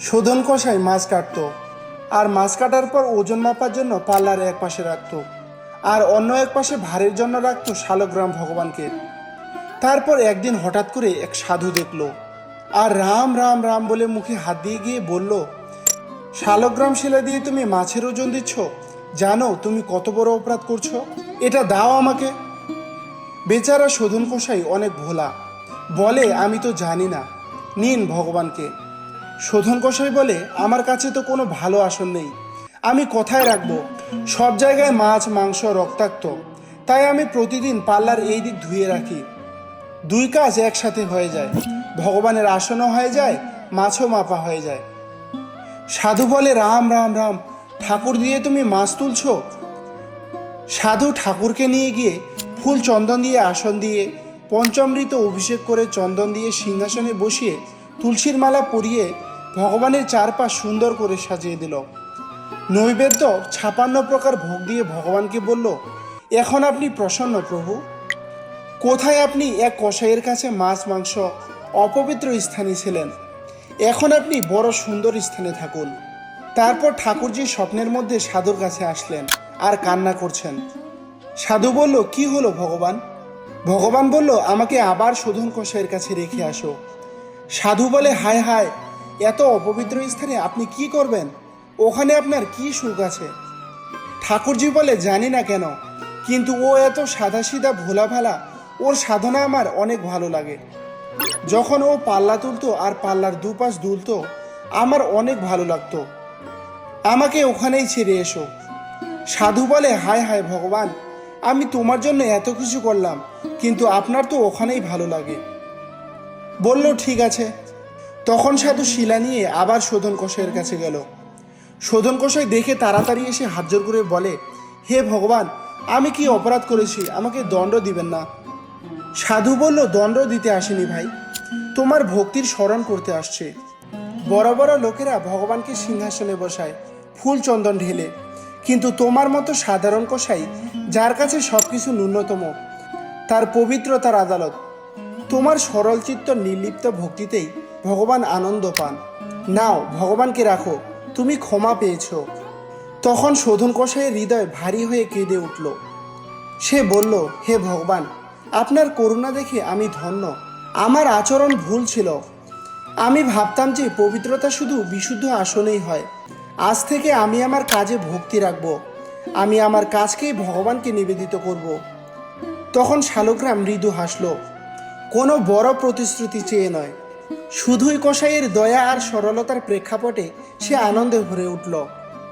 শোধন কষাই মাছ কাটতো। আর মাছ কাটার পর ওজন মাপার জন্য পাল্লার এক পাশে রাখতো। আর অন্য এক পাশে ভারের জন্য রাখতো শালগ্রাম ভগবানকে। তারপর একদিন হঠাৎ করে এক সাধু দেখল। আর রাম রাম রাম বলে মুখে হাত দিয়ে গিয়ে বলল, শালগ্রাম শিলা দিয়ে তুমি মাছের ওজন দিচ্ছ? জানো তুমি কত বড় অপরাধ করছ? এটা দাও আমাকে। বেচারা শোধন কষাই অনেক ভোলা। বলে, আমি তো জানি না। নিন ভগবানকে। শোধন কষাই বলে, আমার কাছে তো কোনো ভালো আসন নেই। আমি কোথায় রাখব? সব জায়গায় মাছ, মাংস, রক্তাক্ত। তাই আমি প্রতিদিন পাল্লার এই দিক ধুয়ে রাখি। দুই কাজ একসাথে হয়ে যায়। ভগবানের আসনও হয়ে যায়, মাছও মাপা হয়ে যায়। সাধু বলে, রাম রাম রাম, ঠাকুর দিয়ে তুমি মাছ তুলছো? সাধু ঠাকুরকে নিয়ে গিয়ে ফুল চন্দন দিয়ে আসন দিয়ে পঞ্চমৃত অভিষেক করে চন্দন দিয়ে সিংহাসনে বসিয়ে তুলসীর মালা পরিয়ে ভগবানের চারপাশ সুন্দর করে সাজিয়ে দিল। নৈবেদ্য ছাপান্ন প্রকার ভোগ দিয়ে ভগবানকে বলল, এখন আপনি প্রসন্ন প্রভু। কোথায় আপনি এক কসাইয়ের কাছে মাছ, মাংস অপবিত্র স্থানে ছিলেন? এখন আপনি বড় সুন্দর স্থানে থাকুন। তারপর ঠাকুরজি স্বপ্নের মধ্যে সাধুর কাছে আসলেন আর কান্না করছেন। সাধু বলল, কি হলো ভগবান? ভগবান বলল, আমাকে আবার শোধন কষাইয়ের কাছে রেখে আসো। সাধু বলে, হায় হায় এত অপবিত্র স্থানে আপনি কি করবেন? ওখানে আপনার কি সুখ আছে? ঠাকুরজি বলে, জানি না কেন, কিন্তু ও এত সাদাসিধা ভোলা ভালা ওর সাধনা আমার অনেক ভালো লাগে। যখন ও পাল্লা তুলতো আর পাল্লার দুপাশ দুলতো, আমার অনেক ভালো লাগতো। আমাকে ওখানেই ছেড়ে এসো। সাধু বলে, হায় হায় ভগবান, আমি তোমার জন্য এত কিছু করলাম, কিন্তু আপনার তো ওখানেই ভালো লাগে। বলল, ঠিক আছে তখন সাধু শিলা নিয়ে আবার শোধন কষাইয়ের কাছে গেল। শোধন কষাই দেখে তাড়াতাড়ি এসে হাত জোর করে বলে, হে ভগবান, আমি কি অপরাধ করেছি? আমাকে দণ্ড দিবেন না? সাধু বলল, দণ্ড দিতে আসেনি ভাই। তোমার ভক্তির স্মরণ করতে আসছে। বড় বড় লোকেরা ভগবানকে সিংহাসনে বসায়, ফুল চন্দন ঢেলে। কিন্তু তোমার মতো সাধারণ কষাই যার কাছে সব কিছু ন্যূনতম, তার পবিত্রতার আদালত। তোমার সরল চিত্ত নির্লিপ্ত ভক্তিতেই ভগবান আনন্দ পান। নাও ভগবানকে রাখো তুমি ক্ষমা পেয়েছ। তখন শোধন কষাইয়ের হৃদয় ভারী হয়ে কেঁদে উঠল। সে বলল, হে ভগবান আপনার করুণা দেখে আমি ধন্য। আমার আচরণ ভুল ছিল। আমি ভাবতাম যে পবিত্রতা শুধু বিশুদ্ধ আসনেই হয়। আজ থেকে আমি আমার কাজে ভক্তি রাখব আমি আমার কাজকেই ভগবানকে নিবেদিত করব। তখন শালগ্রাম মৃদু হাসল। কোনো বড় প্রতিশ্রুতি চেয়ে নয়। শুধুই কসাইয়ের দয়া আর সরলতার প্রেক্ষাপটে সে আনন্দে ভরে উঠল।